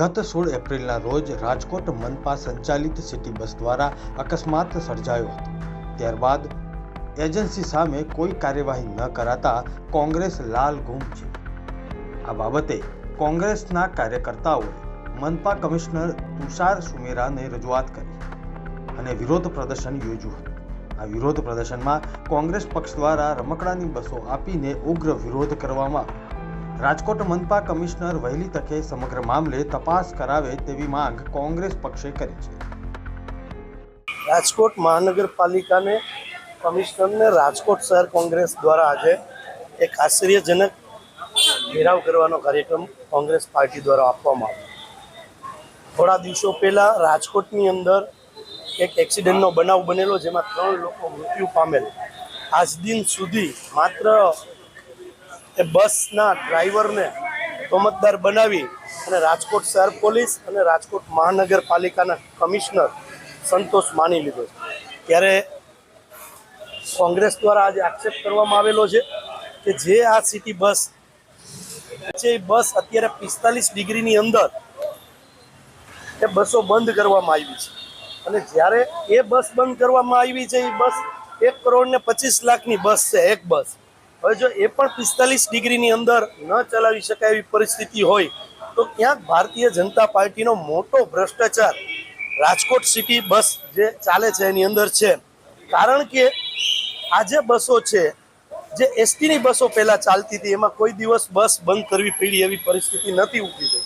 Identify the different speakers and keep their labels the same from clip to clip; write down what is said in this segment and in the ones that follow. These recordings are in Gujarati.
Speaker 1: ગત સોળ એપ્રિલના રોજ રાજકોટ મનપા સંચાલિત સિટી બસ દ્વારા અકસ્માત સર્જાયો હતો. ત્યારબાદ એજન્સી સામે કોઈ કાર્યવાહી ન કરાતા કોંગ્રેસ લાલ ગુમ છે. આ બાબતે કોંગ્રેસના કાર્યકર્તાઓએ મનપા કમિશનર તુષાર સુમેરાને રજૂઆત કરી અને વિરોધ પ્રદર્શન યોજ્યું હતું. આ વિરોધ પ્રદર્શનમાં કોંગ્રેસ પક્ષ દ્વારા રમકડાની બસો આપીને ઉગ્ર વિરોધ કરવામાં આવ્યો રાજકોટ મનપા કમિશનર વહેલી તકે સમગ્ર મામલે તપાસ કરાવે તેવી માંગ કોંગ્રેસ પક્ષે કરી છે.
Speaker 2: રાજકોટ મહાનગરપાલિકાને કમિશનરને રાજકોટ શહેર કોંગ્રેસ દ્વારા આજે એક આશ્ચર્યજનક ઘેરાવ કરવાનો કાર્યક્રમ કોંગ્રેસ પાર્ટી દ્વારા આપવામાં આવ્યો. થોડા દિવસો પહેલાં રાજકોટની અંદર એક એક્સિડન્ટનો બનાવ બનેલો, જેમાં ત્રણ લોકો મૃત્યુ પામેલ. આજ દિન સુધી માત્ર એ બસના ડ્રાઈવરને તોમતદાર બનાવી અને રાજકોટ શહેર પોલીસ અને રાજકોટ મહાનગરપાલિકાના કમિશનર સંતોષ માની લીધો છે. ત્યારે કોંગ્રેસ દ્વારા આજે આક્ષેપ કરવામાં આવેલો છે કે જે આ સિટી બસ છે એ બસ અત્યારે પિસ્તાલીસ ડિગ્રીની અંદર એ બસો બંધ કરવામાં આવી છે. અને જ્યારે એ બસ બંધ કરવામાં આવી છે, એ બસ એક કરોડ ને પચીસ લાખની બસ છે, એક બસ હવે જો એ પણ પિસ્તાલીસ ડિગ્રીની અંદર ન ચલાવી શકાય એવી પરિસ્થિતિ હોય, તો ક્યાંક ભારતીય જનતા પાર્ટીનો મોટો ભ્રષ્ટાચાર રાજકોટ સિટી બસ જે ચાલે છે એની અંદર છે. કારણ કે આ જે બસો છે, જે એસટીની બસો પહેલાં ચાલતી હતી, એમાં કોઈ દિવસ બસ બંધ કરવી પડી એવી પરિસ્થિતિ નથી ઊભી થઈ.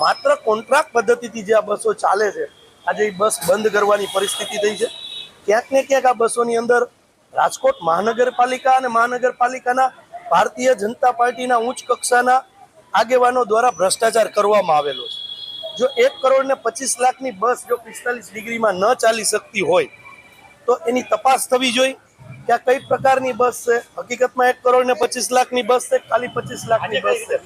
Speaker 2: માત્ર કોન્ટ્રાક્ટ પદ્ધતિથી જે આ બસો ચાલે છે, આજે એ બસ બંધ કરવાની પરિસ્થિતિ થઈ છે. ક્યાંક ને ક્યાંક આ બસોની અંદર રાજકોટ મહાનગરપાલિકા અને મહાનગરપાલિકાના ભારતીય જનતા પાર્ટીના ઉચ્ચ કક્ષાના આગેવાનો દ્વારા ભ્રષ્ટાચાર કરવામાં આવેલો છે. જો એક કરોડ ને પચીસ લાખની બસ જો પિસ્તાલીસ ડિગ્રીમાં ન ચાલી શકતી હોય, તો એની તપાસ થવી જોઈએ કે કઈ પ્રકારની બસ છે? હકીકતમાં એક કરોડ ને પચીસ લાખની બસ છે ખાલી પચીસ લાખની બસ છે?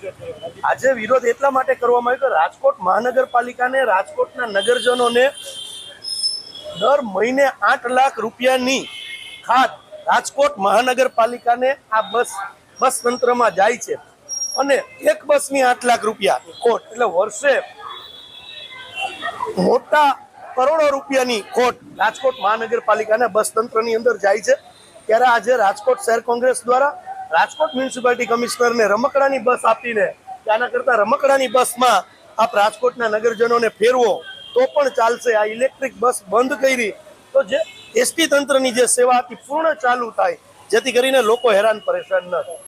Speaker 2: આજે વિરોધ એટલા માટે કરવામાં આવ્યો કે રાજકોટ મહાનગરપાલિકાને રાજકોટના નગરજનોને દર મહિને આઠ લાખ રૂપિયાની ખાત રાજકોટ મહાનગરપાલિકાને આ બસ બસ તંત્રમાં જાય છે. અને એક બસની આઠ લાખ રૂપિયા ખોટ એટલે વર્ષે મોટા કરોડો રૂપિયાની ખોટ રાજકોટ મહાનગરપાલિકાના બસ તંત્રની અંદર જાય છે. ત્યારે આજે રાજકોટ શહેર કોંગ્રેસ દ્વારા રાજકોટ મ્યુનિસિપાલિટી કમિશનરને રમકડાની બસ આપીને આના કરતા રમકડાની બસમાં આપ રાજકોટના નગરજનોને ફેરવો, તો પણ ચાલશે. આ ઇલેક્ટ્રિક બસ બંધ કરી તો જે એસટી તંત્રની જે સેવા હતી, પૂર્ણ ચાલુ થાય, જેથી કરીને લોકો હેરાન પરેશાન ન થાય.